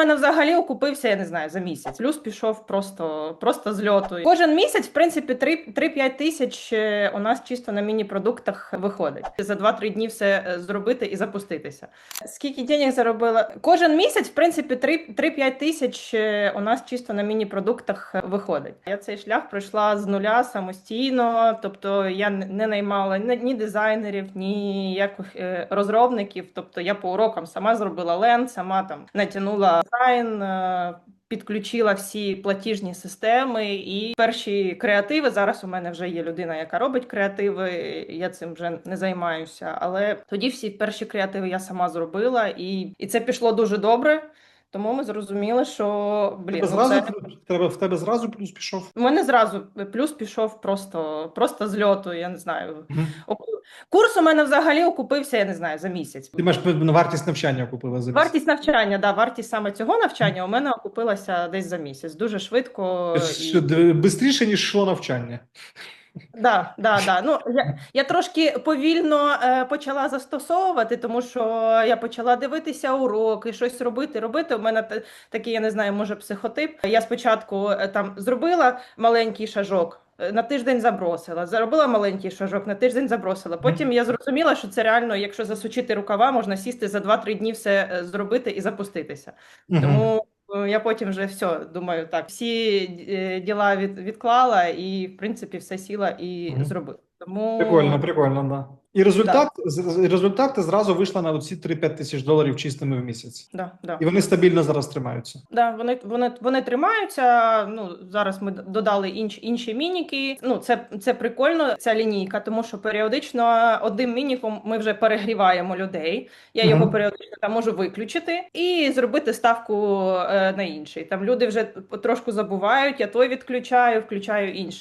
мене взагалі окупився, я не знаю, за місяць. Плюс пішов просто, просто з льоту. Кожен місяць, в принципі, 3-5 тисяч е, у нас чисто на міні-продуктах виходить. За 2-3 дні все е, зробити і запуститися. Скільки денег заробила? Кожен місяць, в принципі, 3-5 тисяч е, у нас чисто на міні-продуктах виходить. Я цей шлях пройшла з нуля самостійно, тобто я не наймала ні дизайнерів, ні ніяких е, розробників. Тобто я по урокам сама зробила ленд, сама там натягнула дизайн. е, Підключила всі платіжні системи і перші креативи. Зараз у мене вже є людина, яка робить креативи. Я цим вже не займаюся. Але тоді всі перші креативи я сама зробила, і, і це пішло дуже добре. Тому ми зрозуміли, що блін, Тебе ну, зразу, це... тебе, в тебе зразу плюс пішов. у мене зразу плюс пішов просто, просто з льоту. Я не знаю. Мгм. Оку- Курс у мене взагалі окупився, я не знаю, за місяць. Ти маєш на вартість навчання купила за місяць. Вартість навчання, да, вартість саме цього навчання у мене окупилася десь за місяць. Дуже швидко. Що, І... Бистріше, ніж йшло навчання. Да, да, да. Ну, я, я трошки повільно е, почала застосовувати, тому що я почала дивитися уроки, щось робити, робити. У мене та- такий, я не знаю, може психотип. Я спочатку е, там зробила маленький шажок. Е, На тиждень забросила, заробила маленький шажок, на тиждень забросила. Потім я зрозуміла, що це реально, якщо засучити рукава, можна сісти за 2-3 дні все е, зробити і запуститися. Тому е, я потім вже все думаю, так, всі діла від, відклала і, в принципі, все сіла і зробила. Тому Прикольно, прикольно, да. І результат, з- з- результат зразу вийшла на оці 3-5 тисяч доларів чистими в місяць. Да, да. І вони стабільно зараз тримаються. Да, вони, вони, вони тримаються. Ну зараз ми додали інш, інші мініки. Ну це, це прикольно, ця лінійка, тому що періодично одним мініком ми вже перегріваємо людей. Я його Мгм. періодично там можу виключити і зробити ставку е, на інший. Там люди вже трошку забувають. Я той відключаю, включаю інший.